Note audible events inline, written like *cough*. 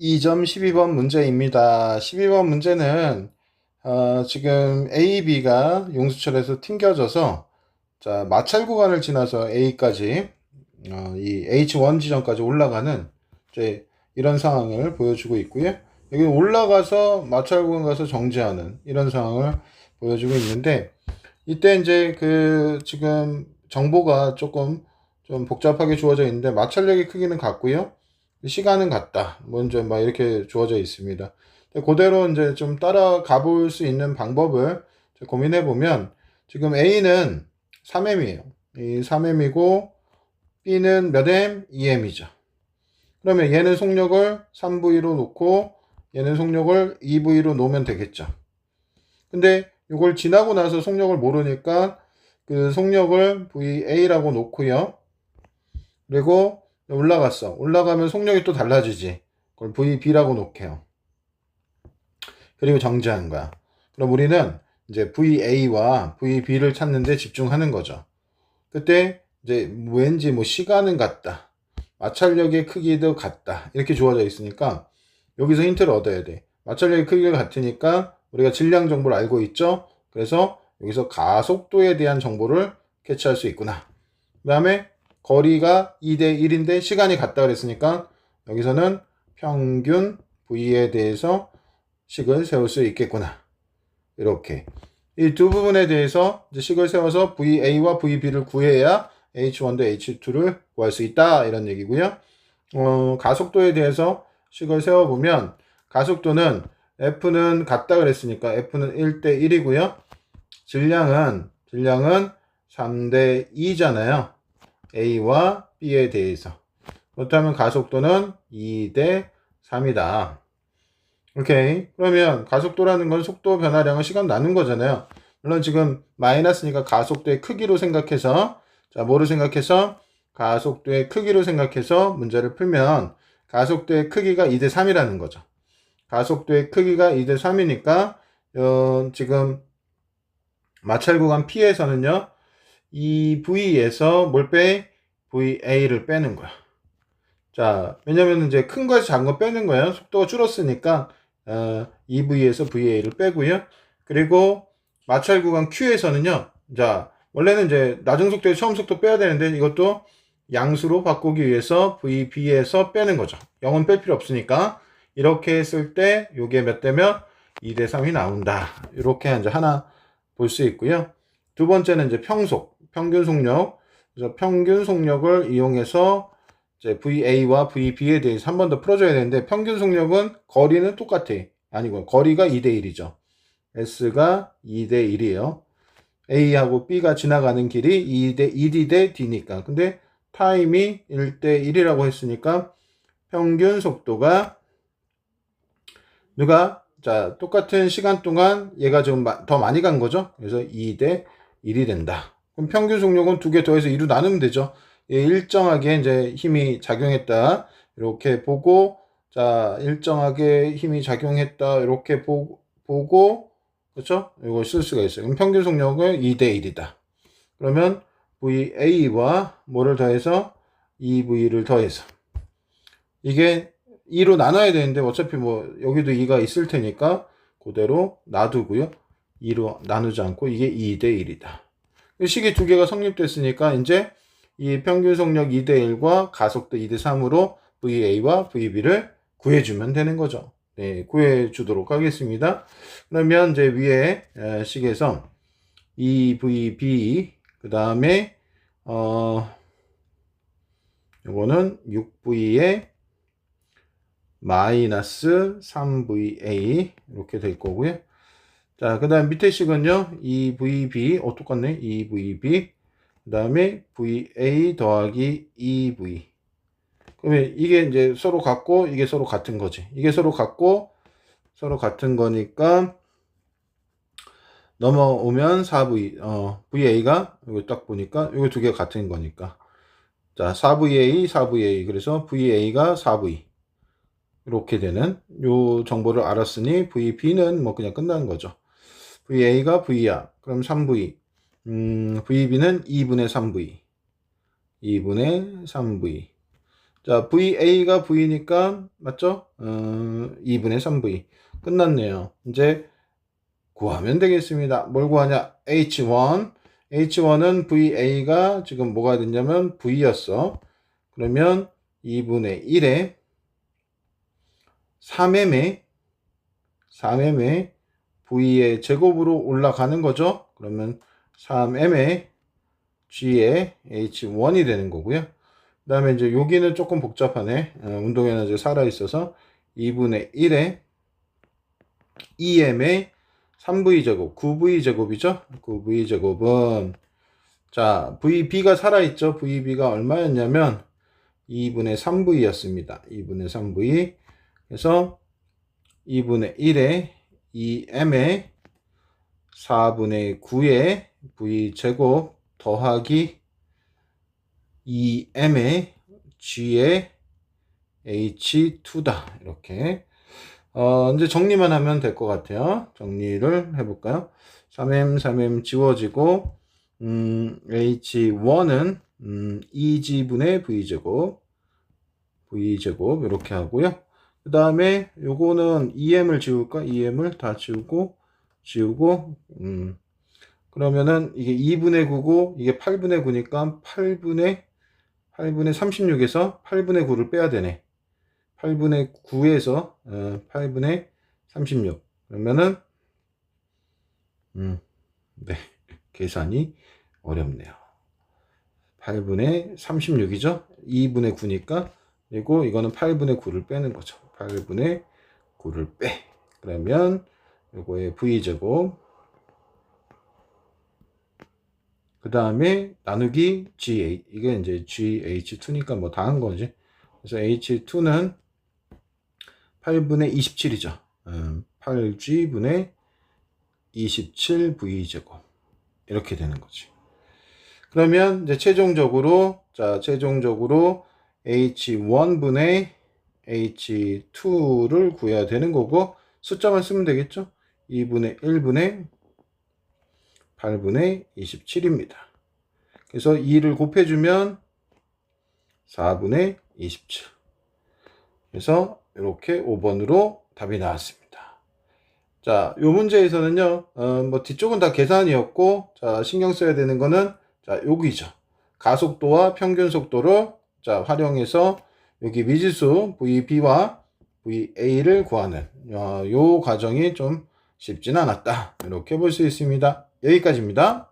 2점 12번 문제입니다. 12번 문제는 어, 지금 A, B가 용수철에서 튕겨져서 자, 마찰 구간을 지나서 A까지 어, 이 H1 지점까지 올라가는 이제 이런 상황을 보여주고 있고요. 여기 올라가서 마찰 구간 가서 정지하는 이런 상황을 보여주고 있는데 이때 이제 그 지금 정보가 조금 좀 복잡하게 주어져 있는데 마찰력의 크기는 같고요. 시간은 같다. 먼저 막 이렇게 주어져 있습니다. 그대로 이제 좀 따라가 볼 수 있는 방법을 고민해 보면 지금 A는 3M이에요. 이 3M이고 B는 몇 M? 2M이죠. 그러면 얘는 속력을 3V로 놓고 얘는 속력을 2V로 놓으면 되겠죠. 근데 이걸 지나고 나서 속력을 모르니까 그 속력을 VA라고 놓고요. 그리고 올라갔어. 올라가면 속력이 또 달라지지. 그걸 VB라고 놓게요. 그리고 정지하는 거야. 그럼 우리는 이제 VA와 VB를 찾는데 집중하는 거죠. 그때 이제 왠지 뭐 시간은 같다. 마찰력의 크기도 같다. 이렇게 주어져 있으니까 여기서 힌트를 얻어야 돼. 마찰력의 크기가 같으니까 우리가 질량 정보를 알고 있죠. 그래서 여기서 가속도에 대한 정보를 캐치할 수 있구나. 그 다음에 거리가 2대 1인데 시간이 같다 그랬으니까 여기서는 평균 V에 대해서 식을 세울 수 있겠구나. 이렇게. 이 두 부분에 대해서 식을 세워서 VA와 VB를 구해야 H1도 H2를 구할 수 있다. 이런 얘기고요. 어, 가속도에 대해서 식을 세워보면 가속도는 F는 같다 그랬으니까 F는 1대 1이고요. 질량은 질량은 3대 2잖아요. A와 B에 대해서. 그렇다면 가속도는 2 대 3이다. 오케이. 그러면 가속도라는 건 속도 변화량은 시간 나눈 거잖아요. 물론 지금 마이너스니까 가속도의 크기로 생각해서 자, 뭐로 생각해서 가속도의 크기로 생각해서 문제를 풀면 가속도의 크기가 2 대 3이라는 거죠. 가속도의 크기가 2 대 3이니까 어, 지금 마찰 구간 P에서는요. 이 V에서 뭘 빼? VA를 빼는 거야. 자, 왜냐면 이제 큰 거에서 작은 거 빼는 거예요. 속도가 줄었으니까 어, EV에서 VA를 빼고요. 그리고 마찰 구간 Q에서는요. 자, 원래는 이제 낮은 속도에 처음 속도 빼야 되는데 이것도 양수로 바꾸기 위해서 VB에서 빼는 거죠. 0은 뺄 필요 없으니까 이렇게 했을 때 이게 몇 대면 2대 3이 나온다. 이렇게 이제 하나 볼 수 있고요. 두 번째는 이제 평속, 평균 속력. 그래서 평균 속력을 이용해서 이제 VA와 VB에 대해서 한 번 더 풀어줘야 되는데 평균 속력은 거리는 똑같아. 아니고 거리가 2대 1이죠. S가 2대 1이에요. A하고 B가 지나가는 길이 2대 1이 대 D니까. 근데 타임이 1대 1이라고 했으니까 평균 속도가 누가 자 똑같은 시간 동안 얘가 좀 더 많이 간 거죠. 그래서 2대 1이 된다. 그럼 평균 속력은 두 개 더해서 2로 나누면 되죠. 예, 일정하게 이제 힘이 작용했다. 이렇게 보고, 자, 일정하게 힘이 작용했다. 이렇게 보, 보고, 그렇죠? 이걸 쓸 수가 있어요. 그럼 평균 속력은 2대 1이다. 그러면 VA와 뭐를 더해서 2V를 더해서 이게 2로 나눠야 되는데 어차피 뭐 여기도 2가 있을 테니까 그대로 놔두고요. 2로 나누지 않고 이게 2대 1이다. 식이 두 개가 성립됐으니까 이제 이 평균 속력 2대 1과 가속도 2대 3으로 VA와 VB를 구해주면 되는 거죠. 네, 구해주도록 하겠습니다. 그러면 이제 위에 식에서 2VB 그 다음에 어 요거는 6V에 마이너스 3VA 이렇게 될 거고요. 자, 그 다음 밑에 식은요. 2VB, 어, 똑같네. 2VB. 그 다음에 VA 더하기 2V. 그러면 이게 이제 서로 같고, 이게 서로 같은 거지. 이게 서로 같고, 서로 같은 거니까, 넘어오면 4V, 어, VA가, 이거 딱 보니까, 이거 두 개가 같은 거니까. 자, 4VA, 4VA. 그래서 VA가 4V. 이렇게 되는 요 정보를 알았으니 VB는 뭐 그냥 끝나는 거죠. VA가 V야. 그럼 3V. 음, VB는 2분의 3V. 2분의 3V. 자, VA가 V니까, 맞죠? 어, 2분의 3V. 끝났네요. 이제 구하면 되겠습니다. 뭘 구하냐? H1. H1은 VA가 지금 뭐가 됐냐면 V였어. 그러면 2분의 1에 3m의 3m의 V의 제곱으로 올라가는 거죠. 그러면 3m의 G의 H1이 되는 거고요. 그 다음에 이제 여기는 조금 복잡하네. 어, 운동 에너지 살아있어서 2분의 1에 2m의 3v 제곱, 9v 제곱이죠. 9v 제곱은 자, VB가 살아있죠. VB가 얼마였냐면 2분의 3v였습니다. 2분의 3v. 그래서 2분의 1에 2m의 4분의 9의 v 제곱 더하기 2m의 g의 h2다. 이렇게 어, 이제 정리만 하면 될 것 같아요. 정리를 해볼까요? 3m, 3m 지워지고, 음, h1은, 음, 2g분의 v제곱, v제곱, 이렇게 하고요. 그 다음에 요거는 2m을 지울까? 2m을 다 지우고, 지우고, 음, 그러면은 이게 2분의 9고, 이게 8분의 9니까 8분의, 8분의 36에서 8분의 9를 빼야 되네. 8분의 9에서 어, 8분의 36 그러면은 음, 네. *laughs* 계산이 어렵네요. 8분의 36이죠? 2분의 9니까 그리고 이거는 8분의 9를 빼는 거죠 8분의 9를 빼 그러면 요거의 v제곱 그 다음에 나누기 g 이게 이제 gh2니까 뭐 다 한 거지 그래서 h2는 8분의 27이죠. 8g분의 27v제곱. 이렇게 되는 거지. 그러면 이제 최종적으로, 자, 최종적으로 h1분의 h2를 구해야 되는 거고, 숫자만 쓰면 되겠죠? 2분의 1분의 8분의 27입니다. 그래서 2를 곱해주면 4분의 27. 그래서 이렇게 5번으로 답이 나왔습니다. 자, 요 문제에서는요, 어, 뭐 뒤쪽은 다 계산이었고, 자, 신경 써야 되는 거는, 자, 여기죠. 가속도와 평균 속도를, 자, 활용해서 여기 미지수 VB와 VA를 구하는, 어, 요 과정이 좀 쉽진 않았다. 이렇게 볼 수 있습니다. 여기까지입니다.